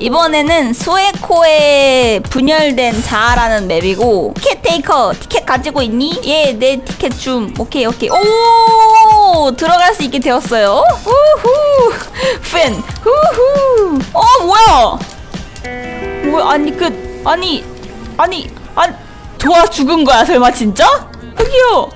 이번에는 수에코에 분열된 자아라는 맵이고 티켓 테이커 티켓 가지고 있니? 예, 내 티켓 좀 오케이 오케이. 오 들어갈 수 있게 되었어요. 우후. 팬 우후. 어 뭐야? 뭐야 아니 그 아니 아니 아니 도와 죽은 거야 설마 진짜? 여기요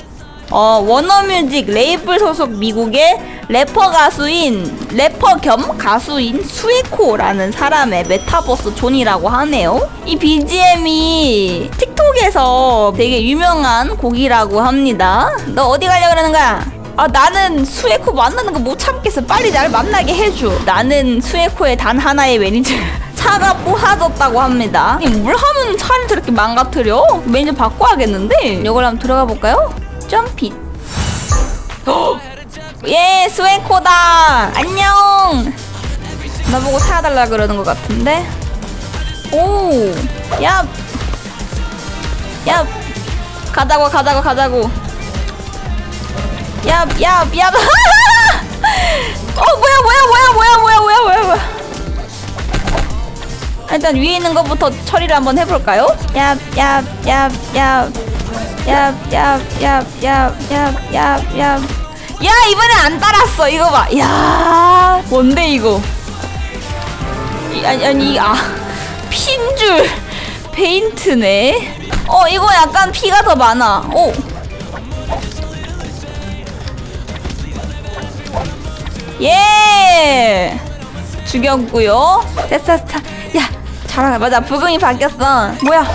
어, 워너뮤직 레이블 소속 미국의 래퍼 가수인 래퍼 겸 가수인 수에코라는 사람의 메타버스 존이라고 하네요. 이 BGM이 틱톡에서 되게 유명한 곡이라고 합니다. 너 어디 가려 그러는 거야? 아 나는 수에코 만나는 거 못 참겠어. 빨리 날 만나게 해줘. 나는 수에코의 단 하나의 매니저. 차가 부하졌다고 합니다. 뭘 하면 차를 저렇게 망가뜨려? 매니저 바꿔야겠는데? 이걸 한번 들어가 볼까요? 점핏. 예, 스웨코다. 안녕. 나보고 타달라 그러는 것 같은데. 오, 야, 야, 가자고, 가자고, 가자고. 야, 야, 야. 일단 위에 있는 것부터 처리를 한번 해볼까요? 야, 야, 야, 이번에 안 따랐어. 이거 봐. 야, 뭔데 이거? 이, 아니, 아니, 아, 핀줄 페인트네. 어, 이거 약간 피가 더 많아. 오. 예. 죽였고요. 됐어, 됐어. 야, 잘하네. 맞아, 부금이 바뀌었어. 뭐야?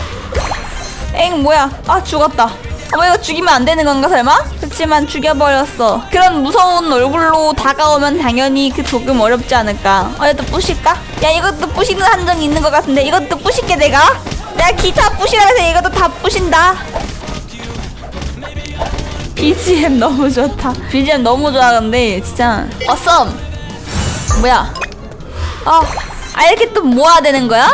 엥 뭐야 아 죽었다 어머 이거 죽이면 안 되는 건가 설마? 그치만 죽여버렸어 그런 무서운 얼굴로 다가오면 당연히 그 조금 어렵지 않을까 어 이것도 부실까? 야 이것도 부시는 한정이 있는 것 같은데 이것도 부실게 내가? 내가 기타 부시라 해서 이것도 다 부신다 BGM 너무 좋다 BGM 너무 좋아 근데 진짜 어썸 뭐야 어, 아 이렇게 또 모아야 되는 거야?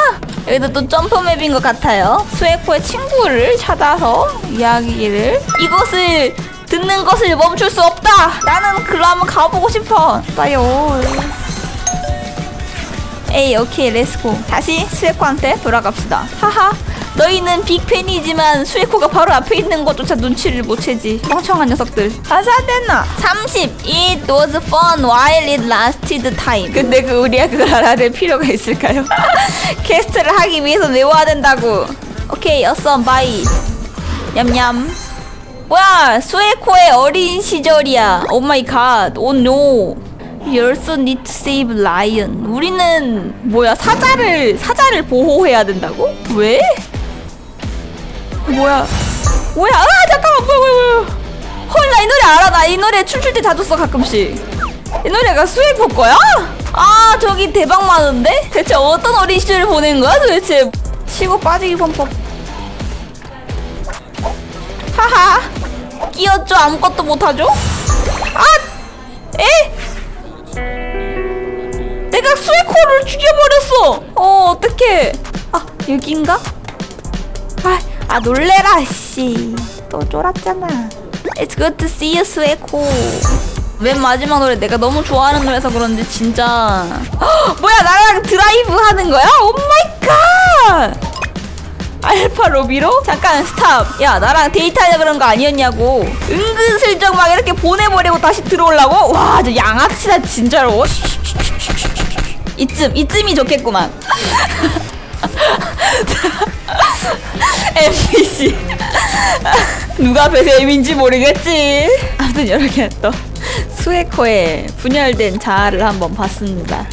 여기도 또 점프 맵인 것 같아요. 수에코의 친구를 찾아서 이야기를 이곳을 듣는 것을 멈출 수 없다. 나는 글로 한번 가보고 싶어. 싸요. 에이 오케이 렛츠고 다시 수에코한테 돌아갑시다 하하 너희는 빅팬이지만 수에코가 바로 앞에 있는 것조차 눈치를 못 채지. 멍청한 녀석들. 아사데나? 30 It was fun while it lasted time. 근데 그 우리가 그걸 알아야 될 필요가 있을까요? 퀘스트를 하기 위해서 외워야 된다고. 오케이 어썸 바이. 냠냠. 뭐야 수에코의 어린 시절이야. 오 마이 갓 오 노 You also need to save lion. 우리는 뭐야 사자를 사자를 보호해야 된다고? 왜? 뭐야? 뭐야? 아 잠깐만 뭐야 뭐야 뭐야? 헐나 이 노래 알아 나 이 노래 춤출 때 자주 써 가끔씩. 이 노래가 수에코 거야? 아 저기 대박 많은데? 대체 어떤 어린 시절을 보낸 거야 도대체? 치고 빠지기 펌펌. 하하. 끼었죠 아무것도 못하죠? 아! 에? 내가 수에코를 죽여버렸어. 어 어떡해. 아 여긴가? 아, 아 놀래라 씨. 또 쫄았잖아. It's good to see you 수에코. 맨 마지막 노래 내가 너무 좋아하는 노래서 그런지 진짜 헉, 뭐야 나랑 드라이브 하는 거야? 오 마이 갓. 알파 로비로? 잠깐 스탑 야 나랑 데이트하려 그런 거 아니었냐고 은근슬쩍 막 이렇게 보내버리고 다시 들어오려고? 와 저 양아치다 진짜로 이쯤 이쯤이 좋겠구만 NPC 누가 배세임인지 모르겠지. 아무튼 이렇게 또 수에코의 분열된 자아를 한번 봤습니다